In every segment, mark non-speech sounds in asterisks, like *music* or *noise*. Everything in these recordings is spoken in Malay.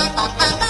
Ha ha ha ha!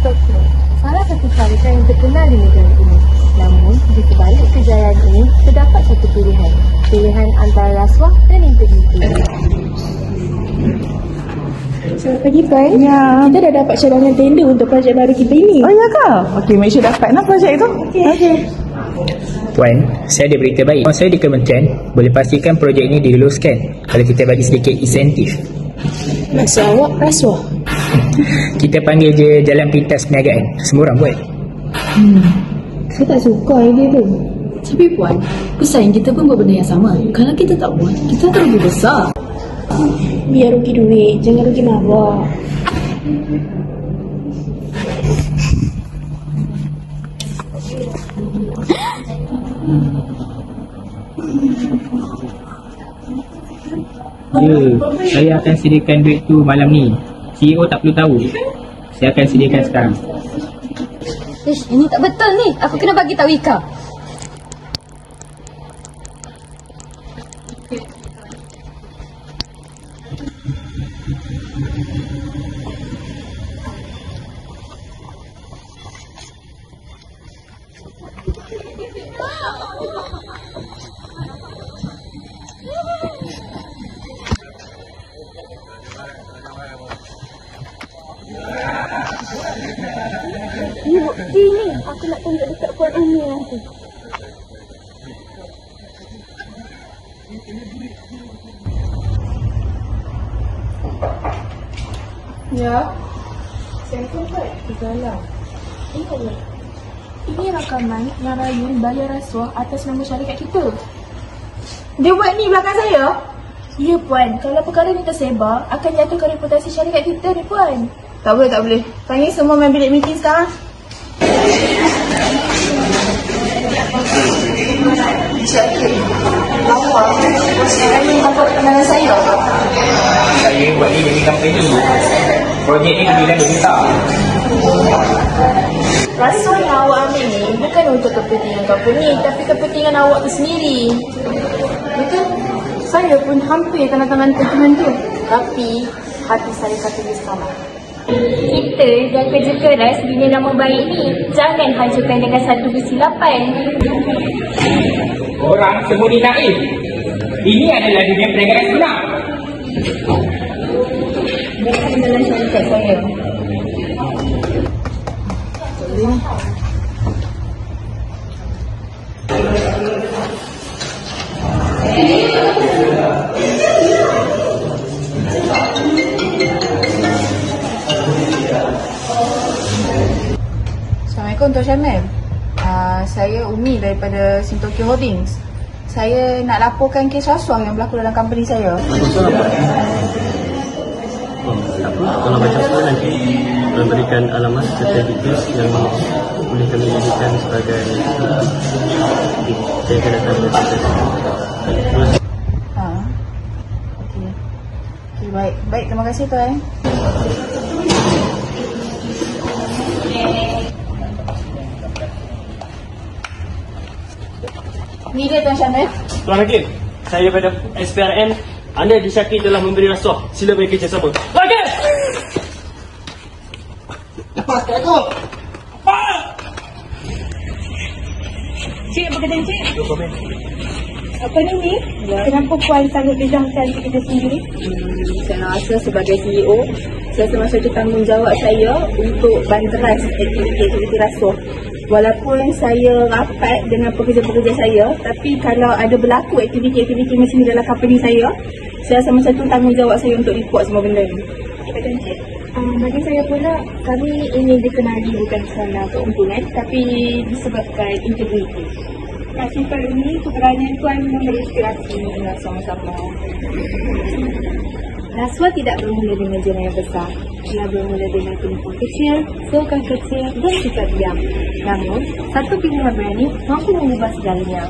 Tokyo, salah satu syarikat yang terkenal di negara ini. Namun, di sebalik kejayaan ini, terdapat satu pilihan. Pilihan antara rasuah dan integriti. Selamat pagi Puan. Ya. Kita dah dapat cadangan tender untuk projek baru kita ini. Oh ya ke? Okey, make sure dapat nak projek tu. Okey. Okay. Puan, saya ada berita baik. Saya di kementerian boleh pastikan projek ini diluluskan kalau kita bagi sedikit insentif. Maksud awak rasuah? *laughs* Kita panggil je jalan pintas perniagaan. Semua orang buat. Saya tak suka idea tu. Tapi puan, pesaing kita pun buat benda yang sama. Kalau kita tak buat, kita akan rugi besar. Biar rugi duit, jangan rugi mawar. Ya, saya akan sediakan duit tu malam ni. CEO tak perlu tahu. Saya akan sediakan sekarang. Ish, ini tak betul ni. Aku kena bagi tahu Ika. Ini bukti ni. Aku nak tunjuk dekat Puan Umi nanti. Ya. Saya sempat tergalau. Ingatlah. Ini rakaman yang Rayun bayar rasuah atas nama syarikat kita. Dia buat ni belakang saya? Ya Puan, kalau perkara ni tersebar, akan jatuhkan reputasi syarikat kita ni Puan. Tak boleh, tak boleh. Panggil semua main bilik meeting sekarang. Saya buat ni jadi company. Projek ni kebilang besar. Rasuah yang awak ambil ni bukan untuk kepentingan company, tapi kepentingan awak tu sendiri. Betul? Saya pun hampir tanda tangan dokumen tu. Tapi hati saya kata dia salah. Kita yang kerja keras bina nama baik ni. Jangan hancurkan dengan satu kesilapan. Orang semua ni naif. Ini adalah dunia perniagaan sebenar. Bukan dalam syarikat saya. Assalamualaikum Tuan Syamil. Uh, saya Umi daripada Sintokyo Holdings. Saya nak laporkan kes rasuah yang berlaku dalam company saya. Kalau macam tu nanti memberikan alamat serta details yang boleh kami jadikan sebagai. Saya akan datang Ha. Okey, baik. Baik, terima kasih tuan. Ni dia Tuan Syamil. Tuan Hakim, saya daripada SPRN, anda disyaki telah memberi rasuah. Sila beri kerjasama. Hakim! Lepaskan aku! Apa? Cik, apa kata cik? Apa ni ni? Kenapa Puan sanggup pejamkan kita sendiri? Saya rasa sebagai CEO, saya rasa masa itu tanggungjawab saya untuk banteras aktiviti-aktiviti rasuah. Walaupun saya rapat dengan pekerja-pekerja saya, tapi kalau ada berlaku aktiviti-aktiviti macam ni dalam company saya, saya rasa masa itu tanggungjawab saya untuk report semua benda ni. Uh, bagi saya pula, kami ingin dikenali bukan kerana keuntungan tapi disebabkan integriti. Kat simpan ini, keberanian Tuan memberi inspirasi dengan sama-sama. Rasuah tidak bermula dengan jana yang besar. Ia bermula dengan penipuan kecil, sukan kecil dan sikap diam. Namun, satu pilihan berani mampu mengubah segalanya.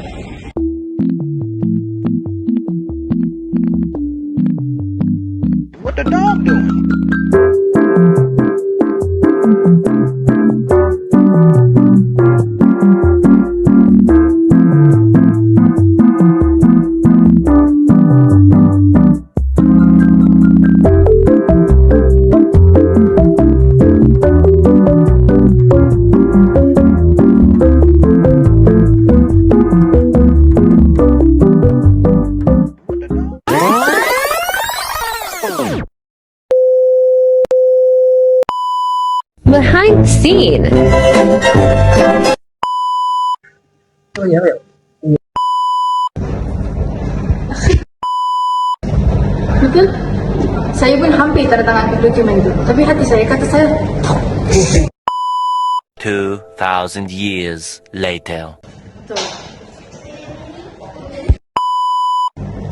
Behind the scene. Betul? Saya pun hampir tanda tangan ke dokumen itu. Tapi hati saya kata saya 2,000 years later.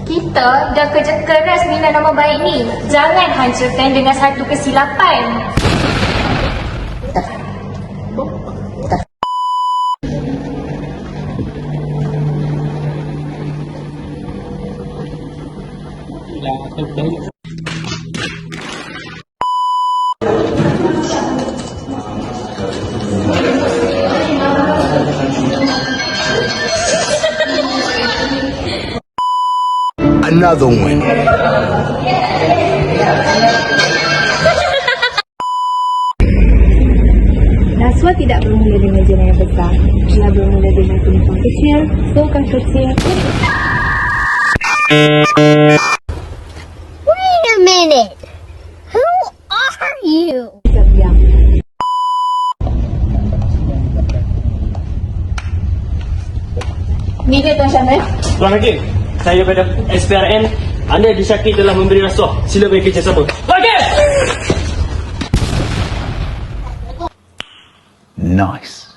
Kita dah kerja keras bina nama baik ni. Jangan hancurkan dengan satu kesilapan. Another one. Rasuah tidak bermula dengan jana yang besar. Ia bermula dengan penipuan kecil, sukan kecil Wait a minute. Who are you? Ni dia Tuan Syamil. Tuan Hakim, saya pada SPRN, anda disyaki telah memberi rasuah. Sila bagi kerjasama. Hakim! Nice.